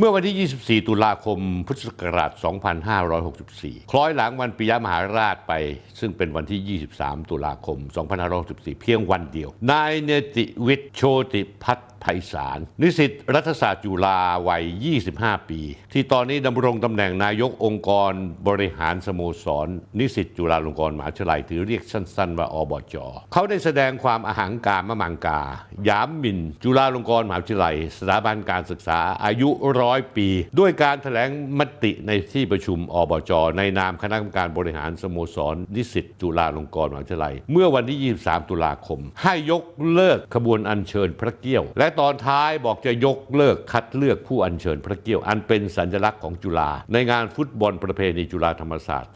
เมื่อวันที่ 24 ตุลาคม พุทธศักราช 2564 คล้อยหลังวันปิยมหาราชไป ซึ่งเป็นวันที่ 23 ตุลาคม 2564 เพียงวันเดียว นายเนติวิทย์โชติพัฒน์ไพศาลนิสิตรัฐศาสตร์จุฬาวัย 25 ปี ที่ตอนนี้ดำรงตำแหน่งนายกองค์กรบริหารสโมสร นิสิตจุฬาลงกรณ์มหาวิทยาลัยถือเรียกสั้น ๆ ว่าอบจเขาได้แสดงความอาหังการมะมังกา ยามหมิน จุฬาลงกรณ์มหาวิทยาลัย สถาบันการศึกษาอายุร้อยปี ด้วยการแถลงมติในที่ประชุมอบจในนามคณะกรรมการบริหารสโมสร นิสิตจุฬาลงกรณ์มหาวิทยาลัย เมื่อวันที่ 23 ตุลาคม ให้ยกเลิกขบวนอัญเชิญพระเกี้ยว และตอนท้ายบอกจะยกเลิกคัดเลือกผู้อัญเชิญพระเกี้ยว อันเป็นสัญลักษณ์ของจุฬาในงานฟุตบอลประเพณีจุฬาธรรมศาสตร์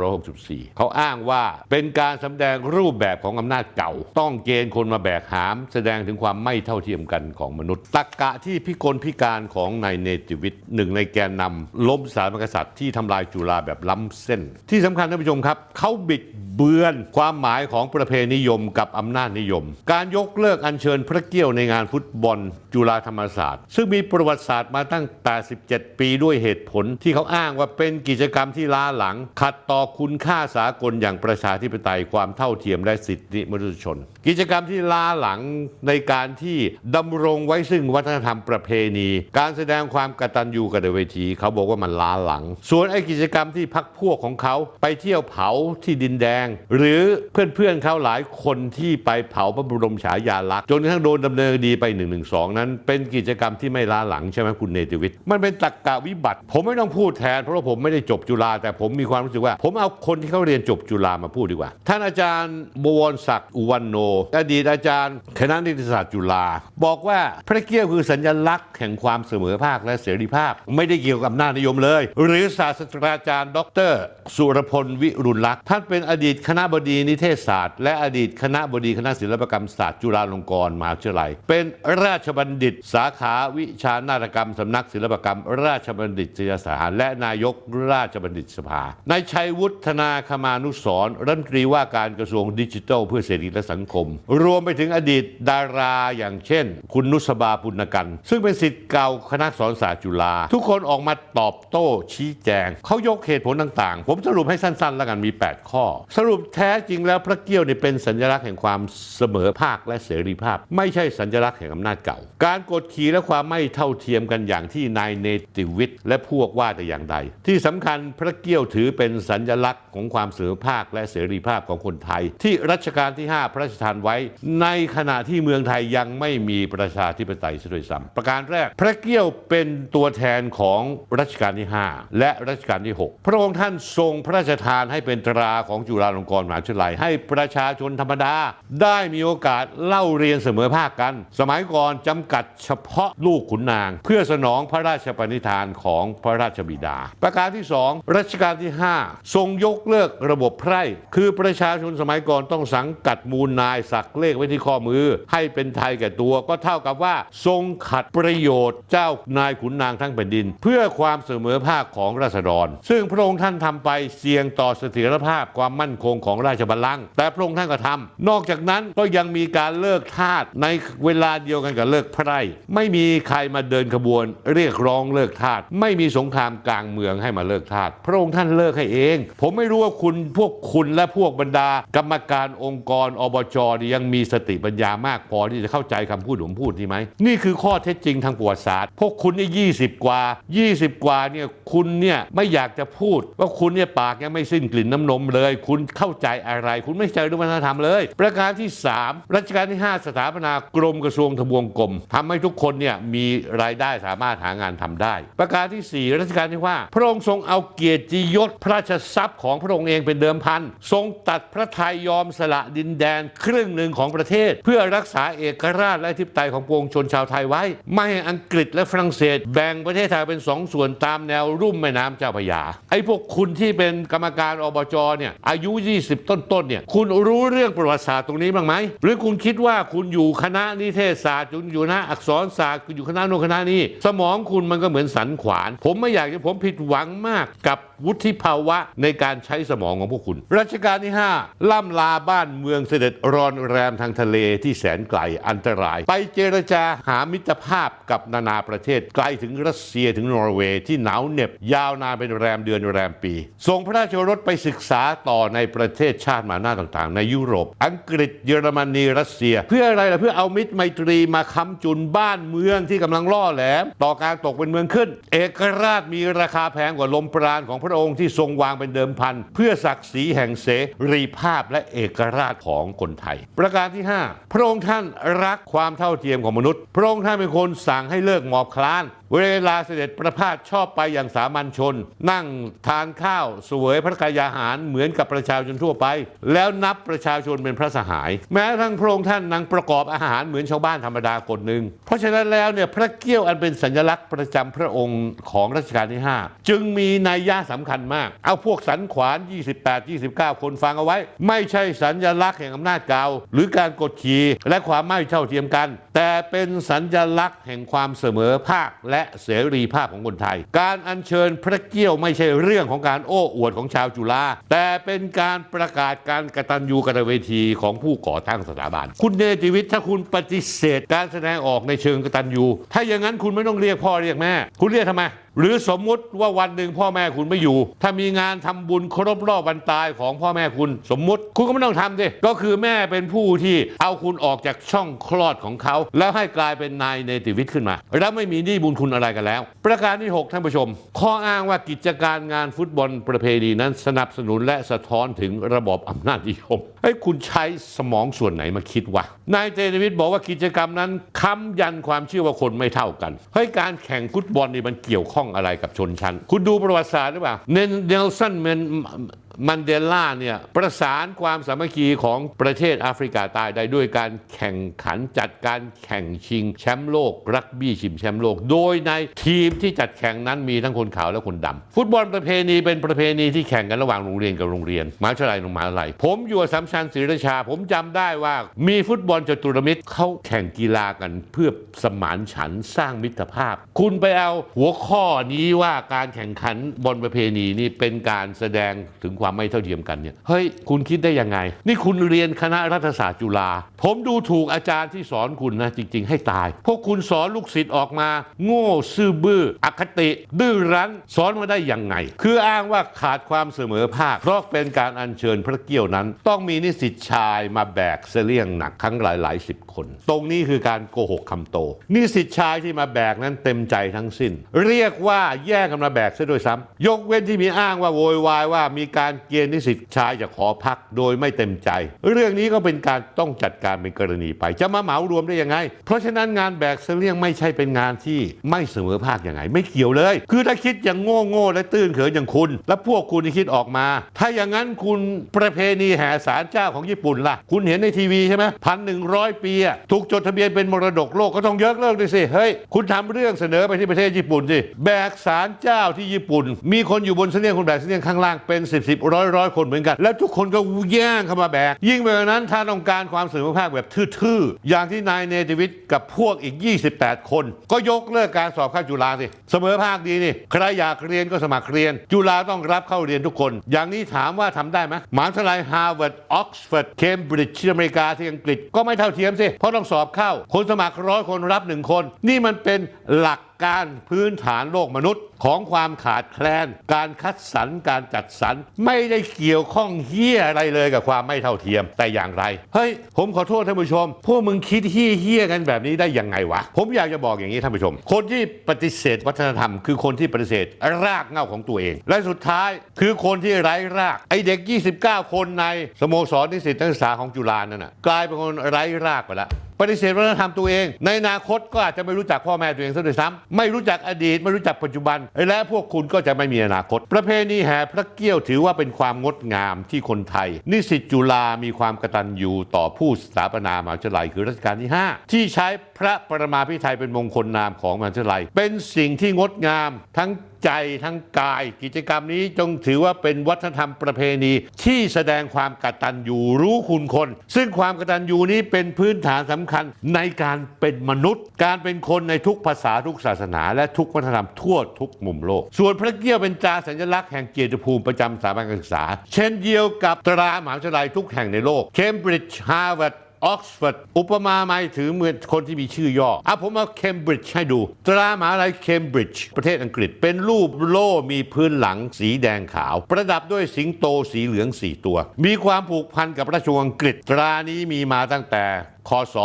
2564 เขาอ้างว่าเป็นการสำแดงรูปแบบของอำนาจเก่า ต้องเกณฑ์คนมาแบกหาม แสดงถึงความไม่เท่าเทียมกันของมนุษย์ตักกะที่พิกลพิการของนายเนติวิทย์หนึ่งในแกนนำล้มสาบันกษัตริย์ที่ทำลายจุฬาแบบล้ำเส้น ที่สำคัญท่านผู้ชมครับเขาบิดเบือนความหมายของประเพณีนิยมกับอำนาจนิยม การยกเลิกอัญเชิญพระเกี้ยวในงานฟุตบอลจุฬาธรรมศาสตร์ ซึ่งมีประวัติศาสตร์มาตั้งแต่17 ปีด้วยเหตุผลที่เขาอ้างว่าเป็นกิจกรรมที่ล้าหลัง ขัดต่อคุณค่าสากลอย่างประชาธิปไตยความเท่าเทียมและสิทธิมนุษยชน กิจกรรมที่ล้าหลังในการที่ดำรงไว้ซึ่งวัฒนธรรมประเพณี การแสดงงความกตัญญูกตเวทีเขาบอกว่ามันล้าหลัง ส่วนไอ้กิจกรรมที่พักพวกของเขาไปเที่ยวเผาที่ดินแดง หรือเพื่อนๆเขาหลายคนที่ไปเผาพระบรมฉายาลักษณ์จนกระทั่งโดนดำเนินคดีไป1นึนั้น เป็นกิจกรรมที่ไม่ล้าหลังใช่ไหมคุณเนติวิทย์มันเป็นตรรกะวิบัติ ผมไม่ต้องพูดแทนเพราะว่าผมไม่ได้จบจุฬาแต่ผมมีความรู้สึกว่า ผมเอาคนที่เขาเรียนจบจุฬามาพูดดีกว่า ท่านอาจารย์บวรศักดิ์อุวันโน อดีตอาจารย์คณะนิติศาสตร์จุฬาบอกว่าพระเกี้ยวคือสัญลักษณ์แห่งความเสมอภาคและเสรีภาพ ไม่ได้เกี่ยวกับอำนานิยมเลย หรือศาสตราจารย์ ดร สุรพลวิรุณลักษ์ท่านเป็นอดีตคณะบดีนิเทศศาสตร์ และอดีตคณะบดีคณะศิลปกรรมศาสตร์จุฬาลงกรณ์มหาวิทยาลัย เป็นราชบัณฑิต สาขาวิชานาฏกรรมสำนักศิลปกรรม ราชบัณฑิตยสถานและนายกราชบัณฑิตสภานายชัยวุฒนาคมานุสรณ์รัฐมนตรีว่าการกระทรวงดิจิทัล เพื่อเศรษฐกิจและสังคม รวมไปถึงอดีตดาราอย่างเช่น คุณนุสบาปุณกัน ซึ่งเป็นสิทธิ์เก่าคณะสอนศาสตร์จุฬาทุกคนออกมาตอบโต้ชี้แจง เขายกเหตุผลต่างๆ ผมสรุปให้สั้นๆ แล้วกันมี 8 ข้อ สรุปแท้จริงแล้วพระเกี้ยวเนี่ยเป็นสัญลักษณ์แห่งความเสมอภาคและเสรีภาพ ไม่ใช่สัญลักษณ์แห่งอำนาจเก่า การกดขี่และความไม่เท่าเทียมกันอย่างที่นายเนติวิทย์และพวกว่าแต่อย่างใด ที่สำคัญพระเกี้ยวถือเป็นสัญลักษณ์ของความเสมอภาคและเสรีภาพของคนไทย ที่รัชกาลที่ 5 พระราชทานไว้ ในขณะที่เมืองไทยยังไม่มีประชาธิปไตยซะด้วยซ้ำประการแรกพระเกี้ยวเป็นตัวแทนของรัชกาลที่ 5 และรัชกาลที่ 6 พระองค์ท่านทรงพระราชทานให้เป็นตราของจุฬาลงกรณ์มหาวิทยาลัย ให้ประชาชนธรรมดา ได้มีโอกาสเล่าเรียนเสมอภาคกัน สมัยก่อนจำกัดเฉพาะลูกขุนนาง เพื่อสนองพระราชปณิธานของพระราชบิดา ประการที่ 2 รัชกาลที่ 5 ทรงยกเลิกระบบไพร่คือประชาชนสมัยก่อนต้องสังกัดมูลนายสักเลขไว้ที่ข้อมือ ให้เป็นไทยแก่ตัวก็เท่ากับว่า ทรงขัดประโยชน์เจ้านายขุนนางทั้งแผ่นดิน เพื่อความเสมอภาคของราษฎร ซึ่งพระองค์ท่านทำไปเสี่ยงต่อเสถียรภาพความมั่นคงของราชบัลลังก์แต่พระองค์ท่านก็ทำนอกจากนั้นก็ยังมีการเลิกทาสในเวลาเดียวกันกับเลิกไพร่ไม่มีใครมาเดินขบวน เรียกร้องเลิกทาสไม่มีสงครามกลางเมืองให้มาเลิกทาสพระองค์ท่านเลิกให้เอง ผมไม่รู้ว่าคุณพวกคุณและพวกบรรดา กรรมการองค์กรอบจนี่ยังมีสติปัญญามากพอที่จะเข้าใจคำพูดผมพูดนี่ไหมนี่คือข้อเท็จจริงทางประวัติศาสตร์พวกคุณเนี่ยยีกว่า 20 กว่าเนี่ยคุณเนี่ยไม่อยากจะพูด ว่าคุณเนี่ยปากยังไม่สิ้นกลิ่นน้ำนมเลย คุณเข้าใจอะไร คุณไม่ใช่เรื่องวัฒนธรรมเลย ประการที่ 3 รัชกาลที่ 5 สถาปนากรมกระทรวงทบวงกรมทำให้ทุกคนเนี่ยมีรายได้สามารถหางานทำได้ ประการที่ 4 รัชกาลที่ว่า พระองค์ทรงเอาเกียรติยศพระราชทรัพย์ของพระองค์เองเป็นเดิมพันทรงตัดพระทัยยอมสละดินแดนครึ่งหนึ่งของประเทศ เพื่อรักษาเอกราชและอธิปไตยของปวงชนชาวไทยไว้ ไม่ให้อังกฤษและฝรั่งเศสแบ่งประเทศไทยเป็นสองส่วนตามแนวรุ่มแม่น้ำเจ้าพระยา ไอ้พวกคุณที่เป็นกรรมการอบจเนี่ยอายุ 20 ต้นๆเนี่ยคุณรู้เรื่องประวัติศาสตร์ตรงนี้บ้างไหม หรือคุณคิดว่าคุณอยู่คณะนิเทศศาสตร์คุณอยู่คณะอักษรศาสตร์คุณอยู่คณะโน้นคณะนี้ สมองคุณมันก็เหมือนสันขวาน ผมไม่อยากจะผมผิดหวังมากกับ วุฒิภาวะในการใช้สมองของพวกคุณ รัชกาลที่ 5 ล่ำลาบ้านเมืองเสด็จรอนแรมทางทะเลที่แสนไกลอันตราย ไปเจรจาหามิตรภาพกับนานาประเทศไกลถึงรัสเซียถึงนอร์เวย์ที่หนาวเหน็บ ยาวนานเป็นแรมเดือนแรมปีส่งพระราชรสไปศึกษาต่อในประเทศชาติมาหน้าต่างๆ ในยุโรป อังกฤษเยอรมนีรัสเซีย เพื่ออะไรล่ะเพื่อเอามิตรไมตรีมาค้ำจุนบ้านเมืองที่กำลังล่อแหลม ต่อการตกเป็นเมืองขึ้น เอกราชมีราคาแพงกว่าลมปราณของพระระองค์ที่ทรงวางเป็นเดิมพัน เพื่อศักดิ์ศรีแห่งเสรีภาพและเอกราชของคนไทย ประการที่ 5 พระองค์ท่านรักความเท่าเทียมของมนุษย์ พระองค์ท่านเป็นคนสั่งให้เลิกหมอบคลาน เวลาเสด็จประพาสชอบไปอย่างสามัญชน นั่งทานข้าวสวยพระกายาหารเหมือนกับประชาชนทั่วไป แล้วนับประชาชนเป็นพระสหาย แม้ทั้งพระองค์ท่านนั่งประกอบอาหารเหมือนชาวบ้านธรรมดาคนหนึ่งเพราะฉะนั้นแล้วเนี่ยพระเกี้ยวอันเป็นสัญลักษณ์ประจำพระองค์ของรัชกาลที่ 5 จึงมีนัยยะสำคัญมาก เอาพวกสันขวาน 28 29 คนฟังเอาไว้ ไม่ใช่สัญลักษณ์แห่งอำนาจเก่าหรือการกดขี่และความไม่เท่าเทียมกัน แต่เป็นสัญลักษณ์แห่งความเสมอภาคและเสรีภาพของคนไทย การอัญเชิญพระเกี้ยวไม่ใช่เรื่องของการโอ้อวดของชาวจุฬาแต่เป็นการประกาศการกตัญญูกตเวทีของผู้ก่อตั้งสถาบัน คุณเนติวิทย์ถ้าคุณปฏิเสธ การแสดงออกในเชิงกตัญญู ถ้าอย่างนั้นคุณไม่ต้องเรียกพ่อเรียกแม่ คุณเรียกทำไมหรือสมมุติว่าวันหนึ่งพ่อแม่คุณไม่อยู่ ถ้ามีงานทำบุญครบรอบวันตายของพ่อแม่คุณ สมมุติคุณก็ไม่ต้องทำดิก็คือแม่เป็นผู้ที่เอาคุณออกจากช่องคลอดของเขา แล้วให้กลายเป็นนายเนติวิทย์ขึ้นมา แล้วไม่มีหนี้บุญคุณอะไรกันแล้ว ประการที่ 6 ท่านผู้ชม ข้ออ้างว่ากิจการงานฟุตบอลประเพณีนั้นสนับสนุนและสะท้อนถึงระบบอำนาจนิยมให้คุณใช้สมองส่วนไหนมาคิดวะนายเจนวิทย์บอกว่ากิจกรรมนั้นค้ำยันความเชื่อว่าคนไม่เท่ากันเฮ้การแข่งฟุตบอลนี่มันเกี่ยวข้ององอะไรกับชนชั้น คุณดูประวัติศาสตร์หรือเปล่าเนเนลสันเมน มันเดล่าเนี่ยประสานความสามัคคีของประเทศแอฟริกาใต้ได้ด้วยการแข่งขันจัดการแข่งชิงแชมป์โลก รักบี้ชิงแชมป์โลก โดยในทีมที่จัดแข่งนั้นมีทั้งคนขาวและคนดำฟุตบอลประเพณีเป็นประเพณีที่แข่งกันระหว่างโรงเรียนกับโรงเรียนมหาวิทยาลัยโรงมหาวิทยาลัยผมอยู่อัสสัมชัญศรีราชา ผมจำได้ว่ามีฟุตบอลจตุรมิตรเขาแข่งกีฬากันเพื่อสมานฉันสร้างมิตรภาพ คุณไปเอาหัวข้อนี้ว่าการแข่งขันบอลประเพณีนี่เป็นการแสดงถึงความไม่เท่าเทียมกันเนี่ยเฮ้ยคุณคิดได้ยังไง นี่คุณเรียนคณะรัฐศาสตร์จุฬาผมดูถูกอาจารย์ที่สอนคุณนะจริง ๆ ให้ตาย พวกคุณสอนลูกศิษย์ออกมา โง่ซื่อบื้ออคติ ดื้อรั้นสอนมาได้ยังไง คืออ้างว่าขาดความเสมอภาคเพราะเป็นการอัญเชิญพระเกี้ยวนั้น ต้องมีนิสิตชายมาแบกเสลี่ยงหนักครั้งหลายหลายสิบคน ตรงนี้คือการโกหกคำโต นิสิตชายที่มาแบกนั้นเต็มใจทั้งสิ้น เรียกว่าแย่งกันมาแบกซะด้วยซ้ำยกเว้นที่มีอ้างว่าโวยวายว่ามีการการเกณฑ์นิสิตชายจากหอพักโดยไม่เต็มใจ เรื่องนี้ก็เป็นการต้องจัดการเป็นกรณีไป จะมาเหมารวมได้ยังไง เพราะฉะนั้นงานแบกเสลี่ยงไม่ใช่เป็นงานที่ไม่เสมอภาคยังไง ไม่เกี่ยวเลย คือถ้าคิดอย่างโง่โง่และตื้นเขินอย่างคุณ และพวกคุณที่คิดออกมา ถ้าอย่างนั้นคุณประเพณีแห่ศาลเจ้าของญี่ปุ่นล่ะ คุณเห็นในทีวีใช่ไหมพันหนึ่งร้อยปีถูกจดทะเบียนเป็นมรดกโลกก็ต้องยกเลิกด้วยสิเฮ้ยคุณทำเรื่องเสนอไปที่ประเทศญี่ปุ่นสิแบกศาลเจ้าที่ญี่ปุ่น มีคนอยู่บนเสลี่ยงคนแบกเสลี่ยงข้างล่างเป็นสิบสิบร้อยร้อยคนเหมือนกัน แล้วทุกคนก็แย่งเข้ามาแบก ยิ่งไปกว่านั้นถ้าต้องการความเสมอภาคแบบทื่อๆ อย่างที่นายเนติวิทย์กับพวกอีก 28 คน ก็ยกเลิกการสอบเข้าจุฬาสิ เสมอภาคดีนี่ ใครอยากเรียนก็สมัครเรียน จุฬาต้องรับเข้าเรียนทุกคน อย่างนี้ถามว่าทำได้ไหมมหาวิทยาลัยฮาร์วาร์ดออกซฟอร์ดเคมบริดจ์ที่อเมริกาที่อังกฤษก็ไม่เท่าเทียมสิเพราะต้องสอบเข้า คนสมัครร้อยคนรับหนึ่งคน นี่มันเป็นหลัก การพื้นฐานโลกมนุษย์ของความขาดแคลน การคัดสรรการจัดสรรไม่ได้เกี่ยวข้องเฮี้ยอะไรเลยกับความไม่เท่าเทียมแต่อย่างไร เฮ้ย ผมขอโทษท่านผู้ชม พวกมึงคิดเฮี้ยเฮี้ยกันแบบนี้ได้ยังไงวะ ผมอยากจะบอกอย่างนี้ท่านผู้ชม คนที่ปฏิเสธวัฒนธรรม คือคนที่ปฏิเสธรากเหง้าของตัวเอง และสุดท้ายคือคนที่ไร้ราก ไอเด็ก 29 คนในสโมสรนิสิตนักศึกษาของจุฬานั่นน่ะกลายเป็นคนไร้รากไปแล้ว ปฏิเสธวัฒนธรรมตัวเอง ในอนาคตก็อาจจะไม่รู้จักพ่อแม่ตัวเองซะด้วยซ้ำไม่รู้จักอดีตไม่รู้จักปัจจุบัน และพวกคุณก็จะไม่มีอนาคต ประเพณีแห่พระเกี้ยวถือว่าเป็นความงดงามที่คนไทย นิสิตจุฬามีความกตัญญูต่อผู้สถาปนามหาวิทยาลัยคือรัชกาลที่ 5 ที่ใช้พระประมาพิไทยเป็นมงคลนามของมหาวิทยาลัย เป็นสิ่งที่งดงามทั้ง ใจทั้งกาย กิจกรรมนี้จงถือว่าเป็นวัฒนธรรมประเพณีที่แสดงความกตัญญูรู้คุณคน ซึ่งความกตัญญูนี้เป็นพื้นฐานสำคัญในการเป็นมนุษย์ การเป็นคนในทุกภาษาทุกศาสนา และทุกวัฒนธรรมทั่วทุกมุมโลก ส่วนพระเกี้ยวเป็นตราสัญลักษณ์แห่งเกียรติภูมิประจำสถาบันการศึกษา เช่นเดียวกับตรามหาวิทยาลัยทุกแห่งในโลกเคมบริดจ์ฮาร์วาร์ด ออกซฟอร์ดอุปมาหมายถึงเหมือนคนที่มีชื่อย่ออะผมเอาเคมบริดจ์ให้ดู ตรามหาวิทยาลัยเคมบริดจ์ประเทศอังกฤษ เป็นรูปโล่มีพื้นหลังสีแดงขาว ประดับด้วยสิงโตสีเหลือง4ตัว มีความผูกพันกับราชวงศ์อังกฤษ ตรานี้มีมาตั้งแต่คศ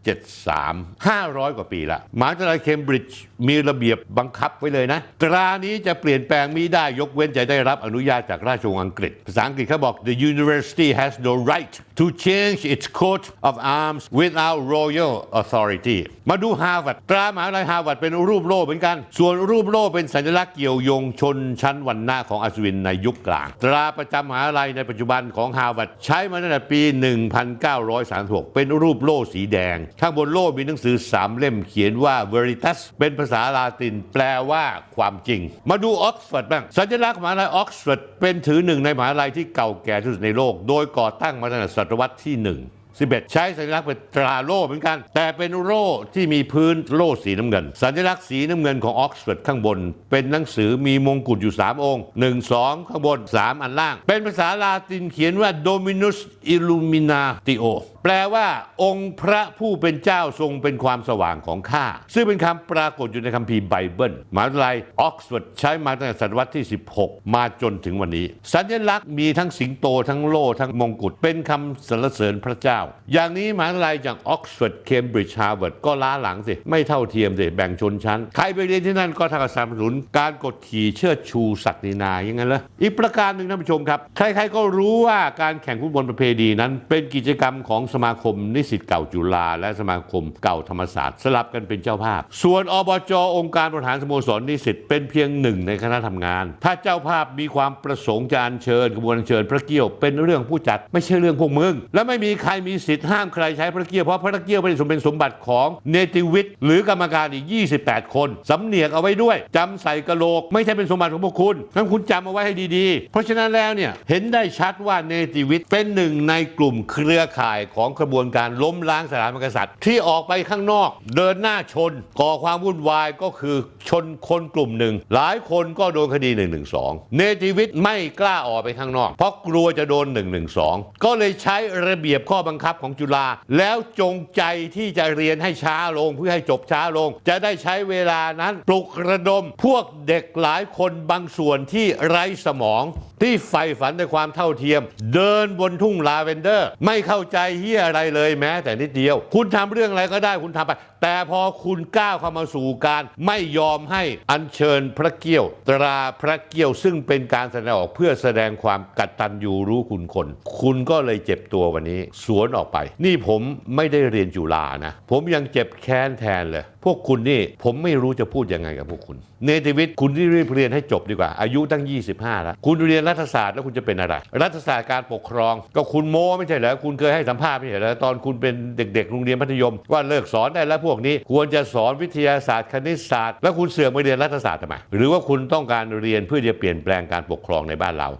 1573 500 กว่าปีละมหาวิทยาลัยเคมบริดจ์มีระเบียบบังคับไว้เลยนะ ตรานี้จะเปลี่ยนแปลงมิได้ยกเว้นจะได้รับอนุญาตจากราชวงศ์อังกฤษ ภาษาอังกฤษเขาบอก the university has no right to change its coat of arms without royal authority มาดูฮาร์วาร์ดตรามหาวิทยาลัยฮาร์วาร์ดเป็นรูปโล่เหมือนกัน ส่วนรูปโล่เป็นสัญลักษณ์เกี่ยวโยงชนชั้นวรรณะของอัศวินในยุคกลาง ตราประจำมหาวิทยาลัยในปัจจุบันของฮาร์วาร์ดใช้มาตั้งแต่ปี 1936 เป็นรูปโล่สีแดง ข้างบนโล่มีหนังสือสามเล่มเขียนว่า veritas เป็นภาษาลาตินแปลว่าความจริง มาดูออกซฟอร์ดบ้าง สัญลักษณ์มหาวิทยาลัยออกซฟอร์ดเป็นถือหนึ่งในมหาวิทยาลัยที่เก่าแก่ที่สุดในโลก โดยก่อตั้งมาตั้งแต่ศตวรรษที่หนึ่ง 11 ใช้สัญลักษณ์เป็นตราโล่เหมือนกัน แต่เป็นโล่ที่มีพื้นโล่สีน้ำเงิน สัญลักษณ์สีน้ำเงินของออกซฟอร์ดข้างบน เป็นหนังสือมีมงกุฎอยู่ 3 องค์ 1 2 ข้างบน 3 อันล่าง เป็นภาษาลาตินเขียนว่า Dominus Illuminatio แปลว่าองค์พระผู้เป็นเจ้าทรงเป็นความสว่างของข้า ซึ่งเป็นคำปรากฏอยู่ในคัมภีร์ไบเบิลมหาวิทยาลัยออกซฟอร์ดใช้มาตั้งแต่ศตวรรษที่ 16 มาจนถึงวันนี้ สัญลักษณ์มีทั้งสิงโตทั้งโล่ทั้งมงกุฎเป็นคำสรรเสริญพระเจ้าอย่างนี้มหาวิทยาลัยอย่างออกซฟอร์ดเคมบริดจ์ฮาร์วาร์ดก็ล้าหลังสิ ไม่เท่าเทียมสิ แบ่งชนชั้น ใครไปเรียนที่นั่นก็ท่ากับสนับสนุนการกดขี่เชิดชูศักดินาอย่างนั้นเลยอีกประการหนึ่งท่านผู้ชมครับ ใครๆก็รู้ว่าการแข่งฟุตบอลประเพณีนั้น เป็นกิจกรรมของสมาคมนิสิตเก่าจุฬาและสมาคมเก่าธรรมศาสตร์ สลับกันเป็นเจ้าภาพ ส่วนอบจองค์การบริหารสโมสรนิสิตเป็นเพียงหนึ่งในคณะทำงาน ถ้าเจ้าภาพมีความประสงค์จะอัญเชิญกระบวนอัญเชิญพระเกี้ยวเป็นเรื่องผู้จัดไม่ใช่เรื่องพวกมึงและไม่มีใครมีีสิทธิ์ห้ามใครใช้พระเกี้ยวเพราะพระเกี้ยวเป็นสมเป็นสมบัติของเนติวิทย์หรือกรรมการอีก 28 คนสำเนียกเอาไว้ด้วยจำใส่กระโหลก ไม่ใช่เป็นสมบัติของพวกคุณงั้นคุณจำเอาไว้ให้ดีๆ เพราะฉะนั้นแล้วเนี่ยเห็นได้ชัดว่าเนติวิทย์เป็นหนึ่งในกลุ่มเครือข่ายของกระบวนการล้มล้างสถาบันกษัตริย์ ที่ออกไปข้างนอก เดินหน้าชน ก่อความวุ่นวายก็คือชนคนกลุ่มหนึ่ง หลายคนก็โดนคดี1นึเนติวิทย์ไม่กล้าออกไปข้างนอก เพราะกลัวจะโดน1นึก็เลยใช้ระเบียบข้อบังคับของจุฬาแล้วจงใจที่จะเรียนให้ช้าลงเพื่อให้จบช้าลง จะได้ใช้เวลานั้นปลุกระดม พวกเด็กหลายคนบางส่วนที่ไร้สมอง ที่ใฝ่ฝันในความเท่าเทียม เดินบนทุ่งลาเวนเดอร์ ไม่เข้าใจเฮียอะไรเลยแม้ แต่นิดเดียว คุณทำเรื่องอะไรก็ได้คุณทำไป แต่พอคุณก้าวเข้ามาสู่การไม่ยอมให้อัญเชิญพระเกี้ยว ตราพระเกี้ยวซึ่งเป็นการแสดงออกเพื่อแสดงความกตัญญูรู้คุณคน คุณก็เลยเจ็บตัววันนี้ สวนออกไป นี่ผมไม่ได้เรียนจุฬานะ ผมยังเจ็บแค้นแทนเลย พวกคุณนี่ผมไม่รู้จะพูดยังไงกับพวกคุณ เนติวิทย์คุณที่รีบเรียนให้จบดีกว่า อายุตั้ง 25 แล้ว คุณเรียนรัฐศาสตร์แล้วคุณจะเป็นอะไร รัฐศาสตร์การปกครอง ก็คุณโม้ไม่ใช่เหรอคุณเคยให้สัมภาษณ์ไม่ใช่เหรอตอนคุณเป็นเด็กๆโรงเรียนมัธยม ว่าเลิกสอนได้แล้วพวกนี้ ควรจะสอนวิทยาศาสตร์คณิตศาสตร์ แล้วคุณเสือกไปเรียนรัฐศาสตร์ทำไมหรือว่าคุณต้องการเรียนเพื่อจะเปลี่ยนแปลงการปกครองในบ้านเรา